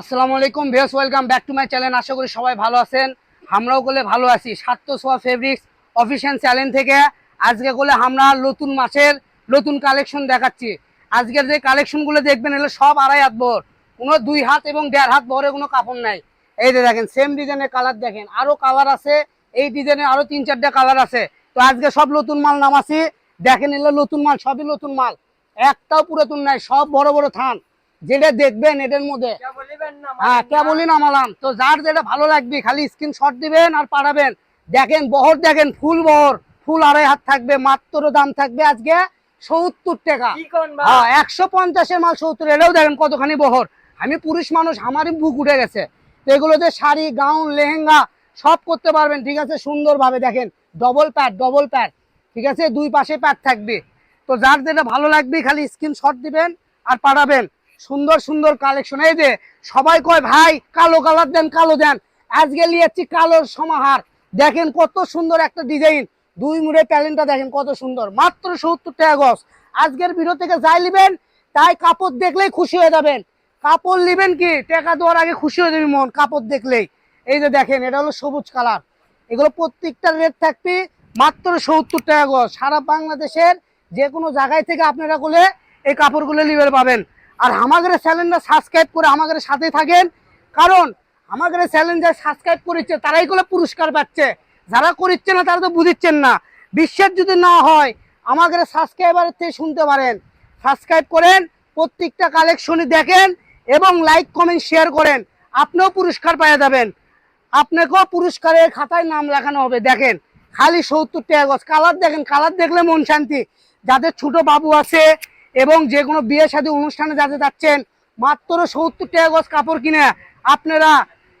আসসালামু আলাইকুম ভেস welcome back to my channel. আশা করি সবাই ভালো আছেন। আমরাও করলে ভালো আছি। সাত্য সোয়া ফেব্রিক্স অফিসিয়াল চ্যানেল থেকে আজকে করলে আমরা নতুন মাসের নতুন কালেকশন দেখাচ্ছি। আজকের যে কালেকশনগুলো দেখবেন, এগুলো সব আড়াই হাত বহর কোনো দুই হাত এবং দেড় হাত বহরে কোনো কাপড় নাই। এই যে দেখেন সেম ডিজাইনের কালার দেখেন। আরও কালার আছে। এই ডিজাইনের আরও তিন, চারটা কালার আছে। তো আজকে সব নতুন মাল নামাছি। দেখেন এগুলো নতুন মাল, সবই নতুন মাল। একটাও পুরাতন নাই, সব বড় বড় থান। যেটা দেখবেন এদের মধ্যে। হ্যাঁ কেবলই নামালাম তো যার যেটা ভালো লাগবে খালি স্ক্রিনশট দিবেন আর পাঠাবেন। দেখেন বহর দেখেন ফুল বহর। ফুল আড়াই হাত থাকবে মাত্র দাম থাকবে আজকে সত্তর টাকা। হ্যাঁ একশো পঞ্চাশের মাল সত্তর এলেও দেখেন কতখানি বহর। আমি পুরুষ মানুষ আমারই বুক উঠে গেছে। এগুলোতে শাড়ি গাউন লেহেঙ্গা সব করতে পারবেন ঠিক আছে? সুন্দরভাবে দেখেন ডবল প্যাড ডবল প্যাড ঠিক আছে? দুই পাশে প্যাড থাকবে। তো যার যেটা ভালো লাগবে খালি স্ক্রিনশট দিবেন আর পাঠাবেন। সুন্দর সুন্দর কালেকশন এই যে, সবাই কয়, ভাই, কালো কালার দেন, কালো দেন। আজকে নিয়েছি কালোর সমাহার। দেখেন কত সুন্দর একটা ডিজাইন দুই মুড়ে প্যালেনটা দেখেন কত সুন্দর। মাত্র সত্তর টাকা আজকের ভিডিও থেকে যাই নেবেন, তাই কাপড় দেখলেই খুশি হয়ে যাবেন। কাপড় নেবেন কি? টাকা দেওয়ার আগে খুশি হয়ে যাবি মন কাপড় দেখলেই। এই যে দেখেন, এটা হলো সবুজ কালার এগুলো প্রত্যেকটা রেট থাকবে মাত্র সত্তর টাকা গজ। সারা বাংলাদেশের যে কোনো জায়গায় থেকে আপনারা করলে এই কাপড়গুলো লিবেল পাবেন। আর আমাদের চ্যানেলটা সাবস্ক্রাইব করে আমাদের সাথে থাকেন। কারণ আমাদের চ্যানেল যা সাবস্ক্রাইব করেছে, তারাই করে পুরস্কার পাচ্ছে। যারা করিচ্ছে না, তারা তো বুঝিচ্ছেন না। বিশ্বের যদি না হয়, আমাদের সাবস্ক্রাইবারের থেকে শুনতে পারেন। সাবস্ক্রাইব করেন, প্রত্যেকটা কালেকশনই দেখেন এবং লাইক কমেন্ট শেয়ার করেন। আপনিও পুরস্কার পেয়ে যাবেন। আপনাকেও পুরস্কারের খাতায় নাম লেখানো হবে, দেখেন। খালি সত্তর টাকা গজ। কালার দেখেন কালার দেখলে মন শান্তি। যাদের ছোট বাবু আছে এবং যে কোনো বিয়ে শাদী অনুষ্ঠানে যাতে যাচ্ছেন, মাত্র সত্তর টাকা গজ কাপড় কিনে আপনারা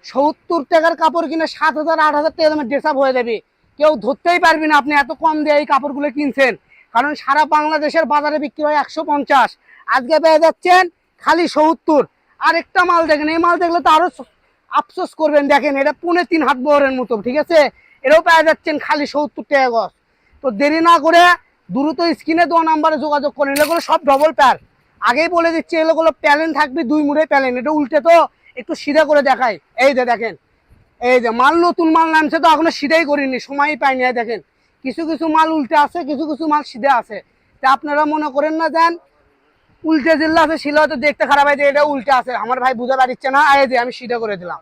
সত্তর টাকার কাপড় কিনে সাত হাজার, আট হাজার টাকা দামের ড্রেস আপ হয়ে যাবে। কেউ ধরতেই পারবি না আপনি এত কম দিয়ে এই কাপড়গুলো কিনছেন। কারণ সারা বাংলাদেশের বাজারে বিক্রি হয় একশো পঞ্চাশ। আজকে পেয়ে যাচ্ছেন খালি সত্তর। আরেকটা মাল দেখেন, এই মাল দেখলে তো আরও আফসোস করবেন। দেখেন, এটা পুনে তিন হাত বহরের মতো, ঠিক আছে? এটাও পেয়ে যাচ্ছেন খালি সত্তর টাকা গজ। তো দেরি না করে দ্রুত স্ক্রিনে দেওয়া নাম্বারে যোগাযোগ করেন। এগুলো সব ডবল প্যার আগেই বলে দিচ্ছি, এগুলো প্যালেন থাকবে দুই মুড়ে প্যালেন। এটা উল্টে তো একটু সিধা করে দেখায়। এই যে দেখেন, এই যে মাল, নতুন মাল নামছে তো এখনও সিধাই করিনি, সময়ই পাইনি। দেখেন, কিছু কিছু মাল উল্টে আছে, কিছু কিছু মাল সিধে আছে। তা আপনারা মনে করেন না, যান, উল্টে জিল্লা আছে শিলা হয়তো দেখতে খারাপ হয় যে এটা উল্টে আছে। আমার ভাই বুঝতে পারছে না, এই যে আমি সিধা করে দিলাম।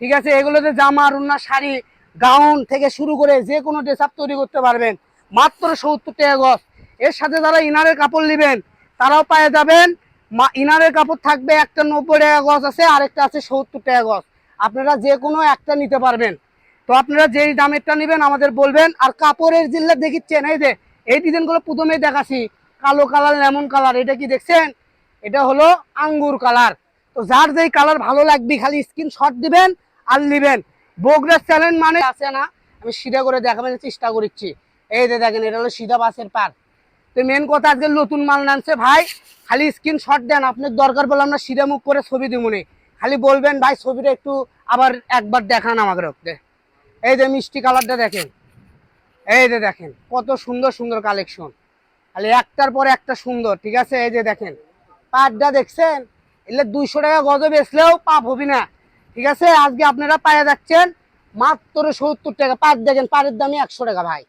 ঠিক আছে, এগুলোতে জামা রুন্না শাড়ি, গাউন থেকে শুরু করে যে কোনো ড্রেস আপ তৈরি করতে পারবেন। মাত্র সত্তর টাকা গজ। এর সাথে যারা ইনারের কাপড় নেবেন, তারাও পায়ে যাবেন। মা, ইনারের কাপড় থাকবে একটা নব্বই টাকা গজ আছে, আরেকটা আছে সত্তর টাকা গজ। আপনারা যে কোনো একটা নিতে পারবেন। তো আপনারা যেই দামেরটা নেবেন, আমাদের বলবেন। আর কাপড়ের জিল্লা দেখিচ্ছেন, এই যে, এই ডিজাইনগুলো প্রথমেই দেখাচ্ছি। কালো কালার, লেমন কালার, এটা কি দেখছেন? এটা হলো আঙ্গুর কালার। তো যার যেই কালার ভালো লাগবে, খালি স্ক্রিনশট দিবেন আর নিবেন। বগুড়ার চ্যালেঞ্জ মানে আছে না, আমি সিধা করে দেখাবার চেষ্টা করছি এই যে দেখেন, এটা হলো সিধা বাসের পার। তো মেন কথা আজকে নতুন মাল নামছে, ভাই, খালি স্ক্রিনশট দেন, আপনার দরকার পড়লে আমরা সিধা মুখ করে ছবি দিমুনি খালি বলবেন, ভাই, ছবিটা একটু আবার একবার দেখান আমাকে রক্তে। এই যে মিষ্টি কালারটা দেখেন, এই যে দেখেন, কত সুন্দর সুন্দর কালেকশন খালি একটার পর একটা সুন্দর, ঠিক আছে? এই যে দেখেন পাটটা দেখছেন? এলে দুইশো টাকা গজ বেচলেও পাপ হবি না, ঠিক আছে? আজকে আপনারা পায়ে যাচ্ছেন, মাত্র সত্তর টাকা। পাট দেখেন পাটের দামই একশো টাকা, ভাই।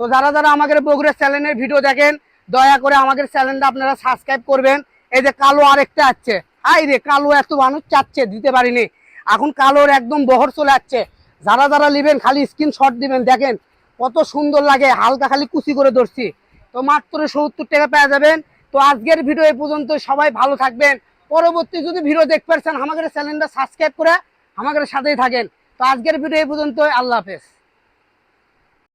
তো যারা যারা আমাদের বগুড়ার চ্যানেলের ভিডিও দেখেন, দয়া করে আমাদের চ্যানেলটা আপনারা সাবস্ক্রাইব করবেন। এই যে কালো আরেকটা আছে। হাই রে, কালো এত মানুষ চাচ্ছে, দিতে পারিনি। এখন কালোর একদম বহর চলে যাচ্ছে যারা যারা নেবেন, খালি স্ক্রিনশট দিবেন, দেখেন কত সুন্দর লাগে, হালকা খালি কুচি করে ধরছি। তো মাত্র সত্তর টাকা পেয়ে যাবেন। তো আজকের ভিডিও এই পর্যন্ত, সবাই ভালো থাকবেন। পরবর্তী যদি ভিডিও দেখতে পারছেন, আমাদের চ্যানেলটা সাবস্ক্রাইব করে আমাদের সাথেই থাকেন। তো আজকের ভিডিও এই পর্যন্ত, আল্লাহ হাফেজ।